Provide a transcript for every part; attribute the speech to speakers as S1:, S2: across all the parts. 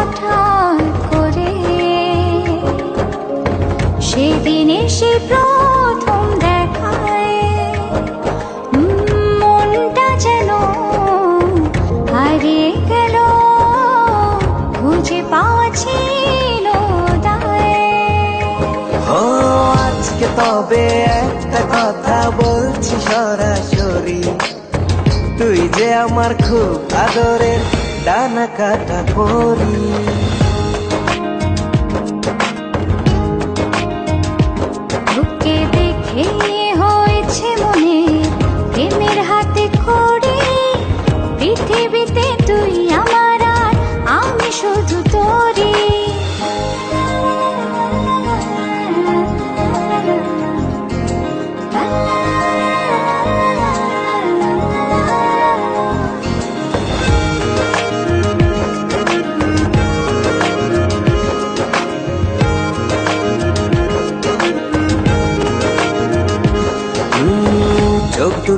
S1: হঠাৎ করে। সেদিন এসে প্রথম দেখায় যেন হারিয়ে গেল, খুঁজে পাওয়া ছিল দায়
S2: ও, আজকে তবে একটা কথা বলছি সরাসরি। তুই যে আমার খুব আদরের ডানা কাটা
S1: দেখে হয়েছে মনে, প্রেমের হাতে করে পৃথিবীতে তুই আমার আর, আমি শুধু তোরে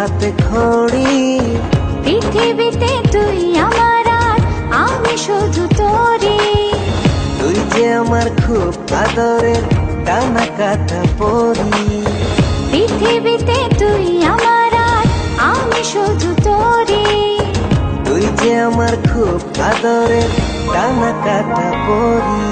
S2: হাতে খড়ি।
S1: পৃথিবীতে তুই আমার আর আমি শুধু তোরে
S2: তুই যে আমার খুব আদরের টানা কাটা পরি।
S1: পৃথিবীতে তুই আমার আর আমি শুধু তোরে
S2: তুই যে আমার খুব আদরের টানা কাটা পরি।